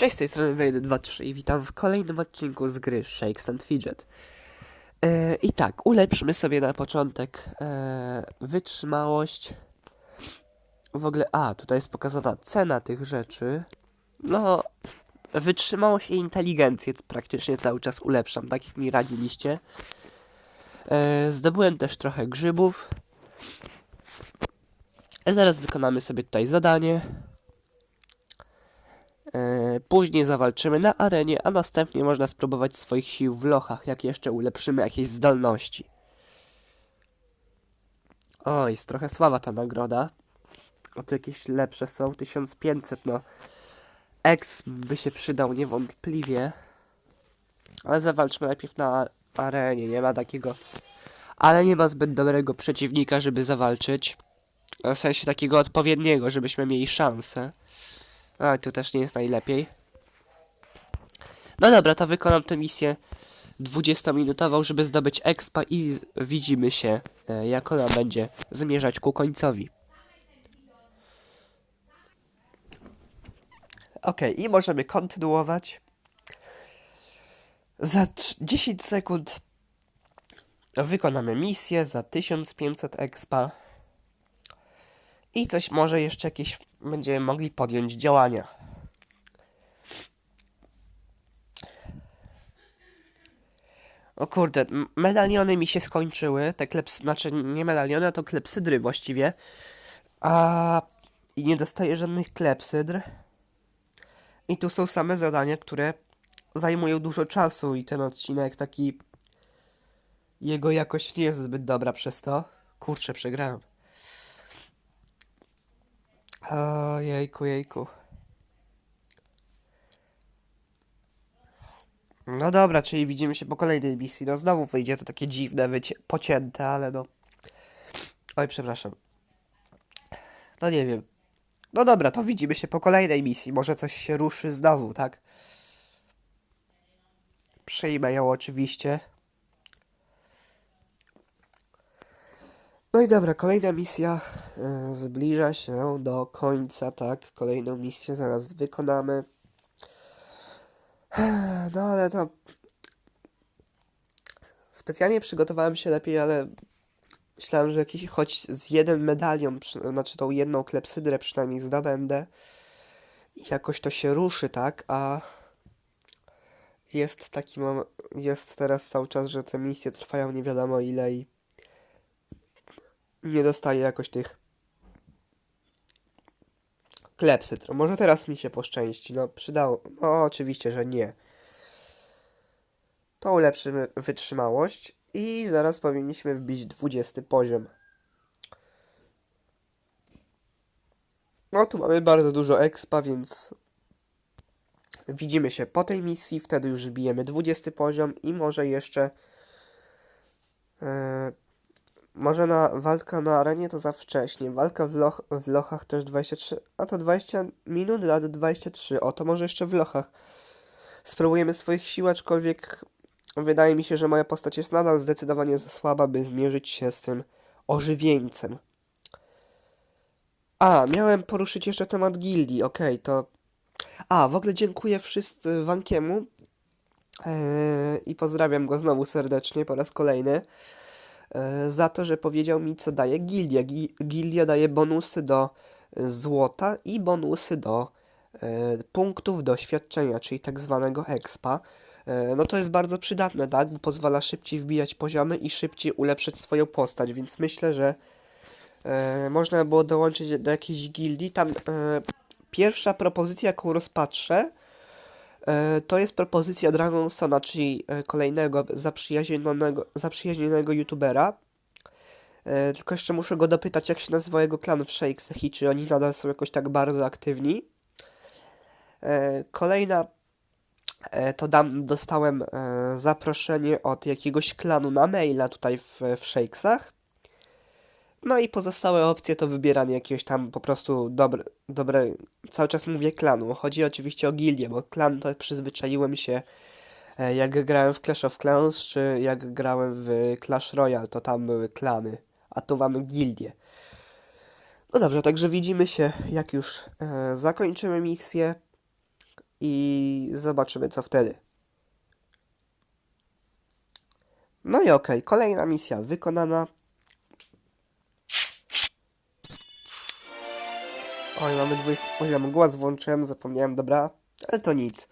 Cześć, z tej strony Wejdy23 i witam w kolejnym odcinku z gry Shakes and Fidget. E, I tak, ulepszymy sobie na początek e, wytrzymałość. W ogóle, a, tutaj jest pokazana cena tych rzeczy. No, wytrzymałość i inteligencję praktycznie cały czas ulepszam, tak jak mi radziliście. E, zdobyłem też trochę grzybów. Zaraz wykonamy sobie tutaj zadanie. E, Później zawalczymy na arenie, a następnie można spróbować swoich sił w lochach, jak jeszcze ulepszymy jakieś zdolności. Oj, jest trochę słaba ta nagroda. O, to jakieś lepsze są, 1500, no. X by się przydał niewątpliwie. Ale zawalczmy najpierw na arenie, nie ma takiego... Ale nie ma zbyt dobrego przeciwnika, żeby zawalczyć. W sensie takiego odpowiedniego, żebyśmy mieli szansę. A, tu też nie jest najlepiej. No dobra, to wykonam tę misję 20-minutową, żeby zdobyć expa i widzimy się, e, jak ona będzie zmierzać ku końcowi. Okej, i możemy kontynuować. Za trz- 10 sekund wykonamy misję za 1500 expa. I coś może jeszcze jakieś będziemy mogli podjąć działania. O kurde, medaliony mi się skończyły, te kleps, znaczy nie medaliony, a to klepsydry właściwie. A i nie dostaję żadnych klepsydr. I tu są same zadania, które zajmują dużo czasu i ten odcinek taki jego jakość nie jest zbyt dobra przez to. Kurczę, przegrałem. O, jejku, jejku. No dobra, czyli widzimy się po kolejnej misji. No znowu wyjdzie to takie dziwne, wycie- pocięte, ale no. Oj, przepraszam. No nie wiem. No dobra, to widzimy się po kolejnej misji. Może coś się ruszy znowu, tak? Przyjmę ją oczywiście. No i dobra, kolejna misja e, zbliża się do końca, tak? Kolejną misję zaraz wykonamy. No ale to. Specjalnie przygotowałem się lepiej, ale myślałem, że jakiś choć z jeden medalion, znaczy tą jedną klepsydrę przynajmniej zdobędę i jakoś to się ruszy, tak? A jest taki jest teraz cały czas, że te misje trwają nie wiadomo ile i nie dostaję jakoś tych klepsydr. Może teraz mi się poszczęści. No, przydało. No, oczywiście, że nie. To ulepszymy wytrzymałość i zaraz powinniśmy wbić 20 poziom. No, tu mamy bardzo dużo expa, więc widzimy się po tej misji. Wtedy już bijemy 20 poziom i może jeszcze. e, może na walka na arenie to za wcześnie. Walka w, loch, w lochach też 23. A to 20 minut lat 23. O to może jeszcze w lochach. Spróbujemy swoich sił, aczkolwiek wydaje mi się, że moja postać jest nadal zdecydowanie za słaba, by zmierzyć się z tym ożywieńcem. A, miałem poruszyć jeszcze temat gildii. Okej, to. A, w ogóle dziękuję wszyscy Wankiemu. Eee, I pozdrawiam go znowu serdecznie po raz kolejny za to, że powiedział mi, co daje gildia. Gi- Gildia daje bonusy do e, złota i bonusy do e, punktów doświadczenia, czyli tak zwanego expa. E, no to jest bardzo przydatne, tak? Bo pozwala szybciej wbijać poziomy i szybciej ulepszyć swoją postać, więc myślę, że e, można było dołączyć do jakiejś gildii. Tam e, pierwsza propozycja, jaką rozpatrzę, E, To jest propozycja Dragonsona, czyli e, kolejnego zaprzyjaźnionego, zaprzyjaźnionego youtubera. E, Tylko jeszcze muszę go dopytać, jak się nazywa jego klan w Shakesach i czy oni nadal są jakoś tak bardzo aktywni. E, Kolejna e, to dam, dostałem e, zaproszenie od jakiegoś klanu na maila tutaj w, w Shakesach. No i pozostałe opcje to wybieranie jakiegoś tam po prostu dobre, dobre, cały czas mówię klanu. Chodzi oczywiście o gildię, bo klan to przyzwyczaiłem się e, jak grałem w Clash of Clans, czy jak grałem w Clash Royale, to tam były klany, a tu mamy gildię. No dobrze, także widzimy się jak już e, zakończymy misję. i zobaczymy co wtedy. No i okej, kolejna misja wykonana. Oj, mamy 20 poziom, głos włączyłem, zapomniałem, dobra, ale to nic.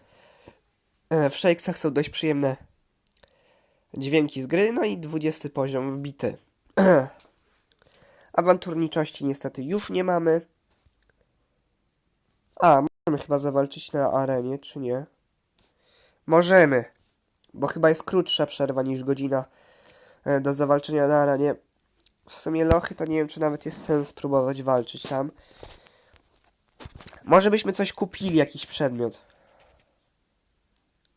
E, W Shakesach są dość przyjemne dźwięki z gry, no i 20 poziom wbity. Awanturniczości niestety już nie mamy. A, możemy chyba zawalczyć na arenie, czy nie? Możemy, bo chyba jest krótsza przerwa niż godzina e, do zawalczenia na arenie. W sumie lochy to nie wiem, czy nawet jest sens próbować walczyć tam. Może byśmy coś kupili, jakiś przedmiot.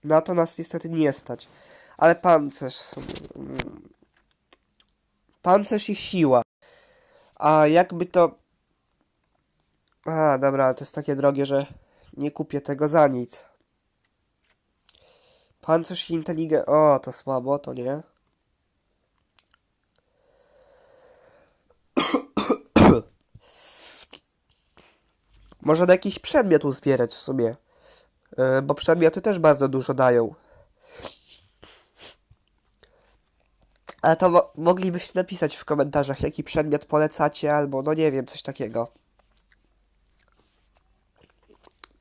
Na to nas niestety nie stać. Ale pancerz. mm, Pancerz i siła. A jakby to. A, dobra, to jest takie drogie, że nie kupię tego za nic. Pancerz i inteligencja. O, to słabo, to nie. Można na jakiś przedmiot uzbierać w sumie. Yy, bo przedmioty też bardzo dużo dają. A to mo moglibyście napisać w komentarzach, jaki przedmiot polecacie, albo no nie wiem, coś takiego.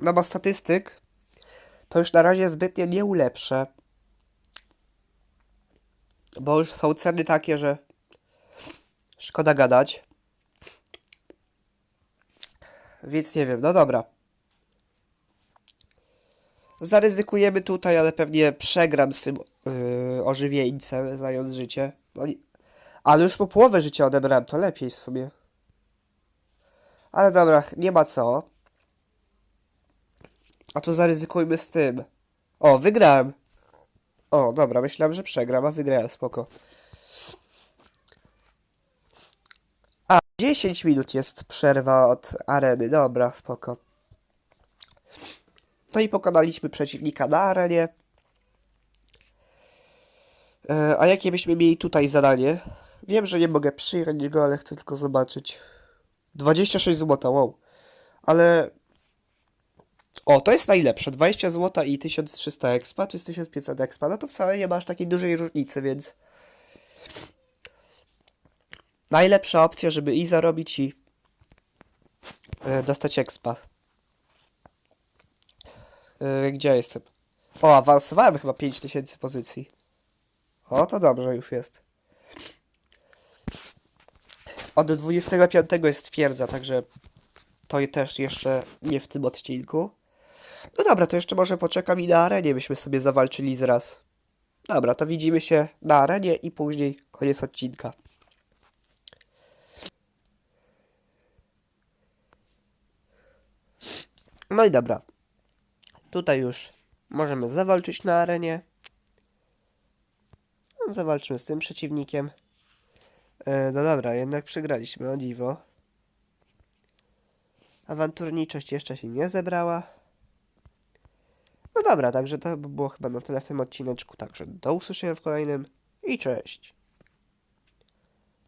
No bo statystyk to już na razie zbytnio nie ulepszę. Bo już są ceny takie, że szkoda gadać. Więc nie wiem, no dobra. Zaryzykujemy tutaj, ale pewnie przegram z tym yy, ożywieńcem, znając życie. No, nie- ale już po połowę życia odebrałem, to lepiej w sumie. Ale dobra, nie ma co. A to zaryzykujmy z tym. O, wygrałem. O, dobra, myślałem, że przegram, a wygrałem, spoko. A, 10 minut jest przerwa od areny, dobra, spoko. No i pokonaliśmy przeciwnika na arenie. E, a jakie byśmy mieli tutaj zadanie? Wiem, że nie mogę przyjąć go, ale chcę tylko zobaczyć. 26 zł, wow. Ale... O, to jest najlepsze. 20 zł i 1300 expa, tu jest 1500 expa. No to wcale nie masz takiej dużej różnicy, więc... Najlepsza opcja, żeby i zarobić i... e, dostać expa. Yy, gdzie jestem? O, awansowałem chyba 5000 pozycji. O, to dobrze już jest. Od 25 jest twierdza, także to też jeszcze nie w tym odcinku. No dobra, to jeszcze może poczekam i na arenie byśmy sobie zawalczyli zaraz. Dobra, to widzimy się na arenie i później koniec odcinka. No i dobra. Tutaj już możemy zawalczyć na arenie. No, Zawalczymy z tym przeciwnikiem. E, no dobra, jednak przegraliśmy, o dziwo. Awanturniczość jeszcze się nie zebrała. No dobra, także to by było chyba na tyle w tym odcineczku. Także do usłyszenia w kolejnym i cześć.